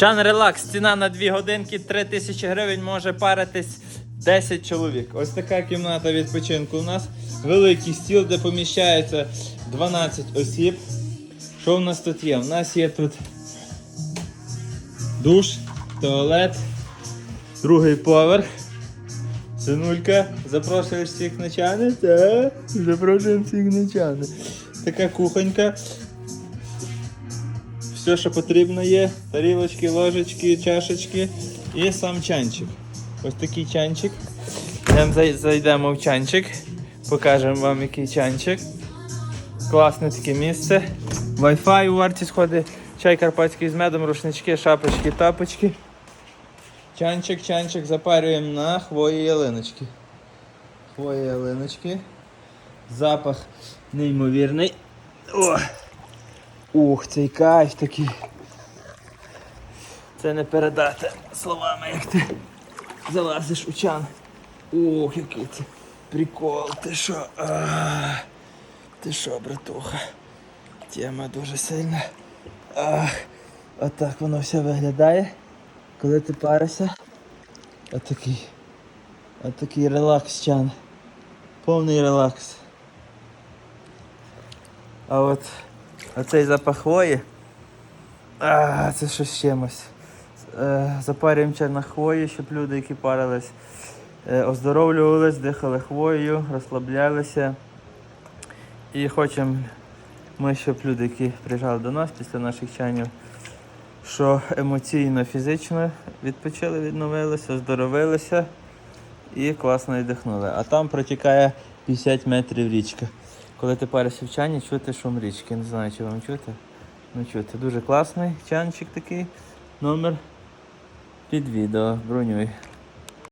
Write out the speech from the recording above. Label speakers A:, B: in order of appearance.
A: Чан релакс, ціна на 2 годинки 3 тисячі гривень може паритись 10 чоловік. Ось така кімната відпочинку у нас. Великий стіл, де поміщається 12 осіб. Що в нас тут є? У нас є тут душ, туалет, другий поверх. Синулька, запрошуєш всіх на чани? Так, запрошуємо всіх на чани. Така кухонька. Все, що потрібно є. Тарілочки, ложечки, чашечки і сам чанчик. Ось такий чанчик. Йдемо, зайдемо в чанчик. Покажемо вам який чанчик. Класне таке місце. Wi-Fi у вартість входить. Чай карпатський з медом, рушнички, шапочки, тапочки. Чанчик, чанчик запарюємо на хвої ялиночки. Хвої ялиночки. Запах неймовірний. О! Ух, цей кайф такий. Це не передати словами, як ти залазиш у чан. Ух, який це прикол, ти що? А, ти що, братуха? Тема дуже сильна. Ах, отак воно все виглядає, коли ти паришся. Отакий. Отакий релакс чан. Повний релакс. А от оцей запах хвої. А, це щось чимось. Е, запарюємо чай на хвої, щоб люди, які парились, е, оздоровлювались, дихали хвоєю, розслаблялися. І хочемо ми, щоб люди, які приїжджали до нас після наших чанів, що емоційно, фізично відпочили, відновилися, оздоровилися і класно віддихнули. А там протікає 50 метрів річка. Коли ти паришся в чані, чути шум річки. Не знаю, чи вам чути. Ну чути. Дуже класний чанчик такий. Номер під відео. Бронюй.